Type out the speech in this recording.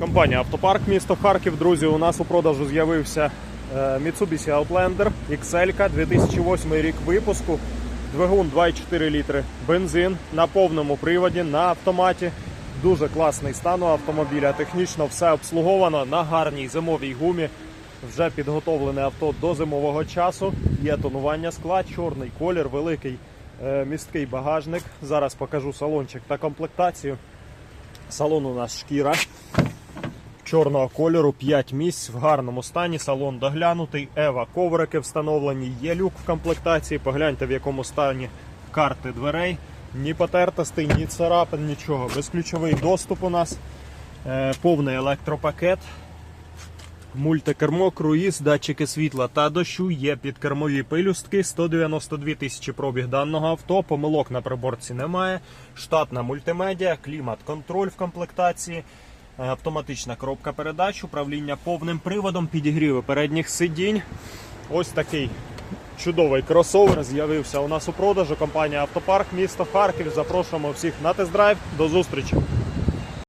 Компанія Автопарк місто Харків. Друзі, у нас у продажу з'явився е, Mitsubishi Outlander XL 2008 рік випуску. Двигун 2,4 літри, бензин на повному приводі, на автоматі. Дуже класний стан у автомобіля. Технічно все обслуговано на гарній зимовій гумі. Вже підготовлене авто до зимового часу. Є тонування скла, чорний колір, великий е, місткий багажник. Зараз покажу салончик та комплектацію. Салон у нас шкіра чорного кольору, 5 місць в гарному стані. Салон доглянутий, Ева коврики встановлені, є люк в комплектації. Погляньте, в якому стані карти дверей. Ні потертостей, ні царапин, нічого. Безключовий доступ у нас, е, повний електропакет. Мультикермо, круїз, датчики світла та дощу, є підкермові пилюстки, 192 тисячі пробіг даного авто, помилок на приборці немає, штатна мультимедіа, клімат-контроль в комплектації, автоматична коробка передач, управління повним приводом, підігріви передніх сидінь. Ось такий чудовий кросовер з'явився у нас у продажу. Компанія Автопарк, місто Харків. Запрошуємо всіх на тест-драйв. До зустрічі!